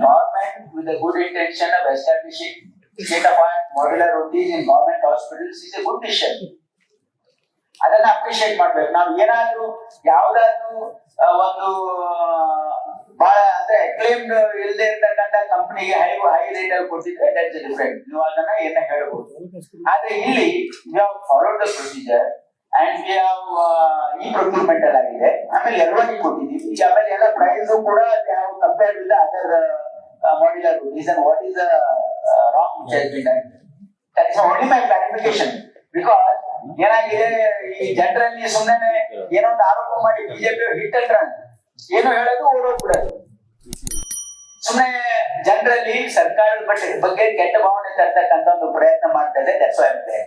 government, with a good intention of establishing state of art modular routines in government hospitals is a good mission. ಅದನ್ನ appreciate ಮಾಡ್ಬೇಕು. ನಾವು ಏನಾದ್ರೂ ಯಾವ್ದಾದ್ರು ಒಂದು ಬಹಳ ಅಂದ್ರೆ ಕ್ಲೇಮ್ಡ್ ಇಲ್ಲದೆ ಇರ್ತಕ್ಕಂಥ ಕಂಪನಿಗೆ ಹೈ ಹೈ ರೇಟ್ ಅಲ್ಲಿ ಕೊಟ್ಟಿದ್ರೆ ದಟ್ಸ್ ಡಿಫ್ರೆಂಟ್ ನೀವು ಅದನ್ನ ಏನ ಹೇಳ್ಬೋದು. ಆದ್ರೆ ಇಲ್ಲಿ we have followed the procedure and we have ಈ ಪ್ರೊಕ್ಯೂರ್ಮೆಂಟ್ ಅಲ್ಲಿ ಆಗಿದೆ ಆಮೇಲೆ ಎಲ್ಲರಿಗೆ ಕೊಟ್ಟಿದ್ದೀವಿ. ಆಮೇಲೆ ಎಲ್ಲ ಪ್ರೈಸ್ ಕೂಡ compare with other modular is what is wrong which has been done. That is only my clarification. Because ಏನಾಗಿದೆ ಈ ಜನರಲ್ಲಿ ಸುಮ್ಮನೆ ಏನೋ ಒಂದು ಆರೋಪ ಮಾಡಿ ಬಿಜೆಪಿ ಹಿಟ್ ಅಂಡ್ ರನ್ ಏನು ಹೇಳೋದು ಓಡೋಗ್ಬಿಡೋದು ಸುಮ್ಮನೆ ಜನರಲ್ಲಿ ಸರ್ಕಾರದ ಬಗ್ಗೆ ಕೆಟ್ಟ ಭಾವನೆ ತರ್ತಕ್ಕಂತ ಒಂದು ಪ್ರಯತ್ನ ಮಾಡ್ತಾ ಇದೆ